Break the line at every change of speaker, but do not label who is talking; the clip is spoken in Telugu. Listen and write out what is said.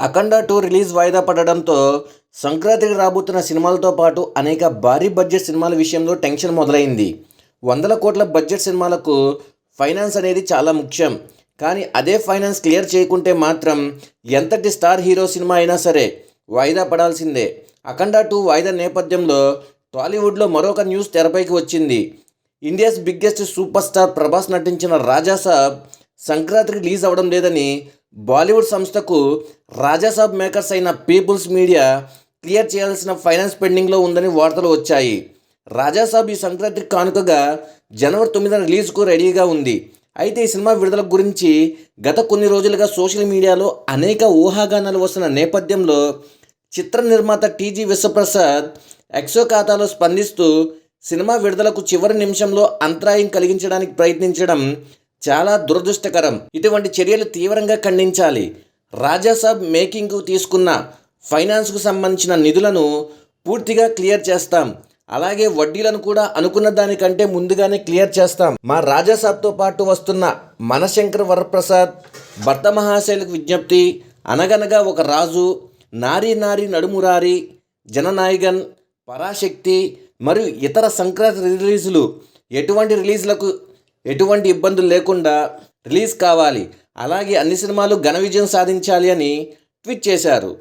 అఖండ టూ రిలీజ్ వాయిదా పడడంతో సంక్రాంతికి రాబోతున్న సినిమాలతో పాటు అనేక భారీ బడ్జెట్ సినిమాల విషయంలో టెన్షన్ మొదలైంది. వందల కోట్ల బడ్జెట్ సినిమాలకు ఫైనాన్స్ అనేది చాలా ముఖ్యం. కానీ అదే ఫైనాన్స్ క్లియర్ చేయకుంటే మాత్రం ఎంతటి స్టార్ హీరో సినిమా అయినా సరే వాయిదా పడాల్సిందే. అఖండ టూ వాయిదా నేపథ్యంలో టాలీవుడ్లో మరొక న్యూస్ తెరపైకి వచ్చింది. India's biggest super star Prabhas నటించిన రాజాసాబ్ సంక్రాంతికి రిలీజ్ అవ్వడం లేదని బాలీవుడ్ సంస్థకు రాజాసాబ్ మేకర్స్ అయిన పీపుల్స్ మీడియా క్లియర్ చేయాల్సిన ఫైనాన్స్ పెండింగ్లో ఉందని వార్తలు వచ్చాయి. రాజాసాబ్ ఈ సంక్రాంతికి కానుకగా జనవరి తొమ్మిదిన రిలీజ్కు రెడీగా ఉంది. అయితే ఈ సినిమా విడుదల గురించి గత కొన్ని రోజులుగా సోషల్ మీడియాలో అనేక ఊహాగానాలు వస్తున్న నేపథ్యంలో చిత్ర నిర్మాత టీజీ విశ్వప్రసాద్ ఎక్సో ఖాతాలో స్పందిస్తూ సినిమా విడుదలకు చివరి నిమిషంలో అంతరాయం కలిగించడానికి ప్రయత్నించడం చాలా దురదృష్టకరం. ఇటువంటి చర్యలు తీవ్రంగా ఖండించాలి. రాజాసాబ్ మేకింగ్కు తీసుకున్న ఫైనాన్స్కు సంబంధించిన నిధులను పూర్తిగా క్లియర్ చేస్తాం. అలాగే వడ్డీలను కూడా అనుకున్న దానికంటే ముందుగానే క్లియర్ చేస్తాం. మా రాజాసాబ్తో పాటు వస్తున్న మనశంకర్ వరప్రసాద్ భర్త మహాశైలకు విజ్ఞప్తి అనగనగా ఒక రాజు నారీ నారీ నడుమురారి జననాయగన్ పరాశక్తి మరియు ఇతర సంక్రాంతి రిలీజులు ఎటువంటి రిలీజ్లకు ఎటువంటి ఇబ్బందులు లేకుండా రిలీజ్ కావాలి. అలాగే అన్ని సినిమాలు ఘన విజయం సాధించాలి అని ట్వీట్ చేశారు.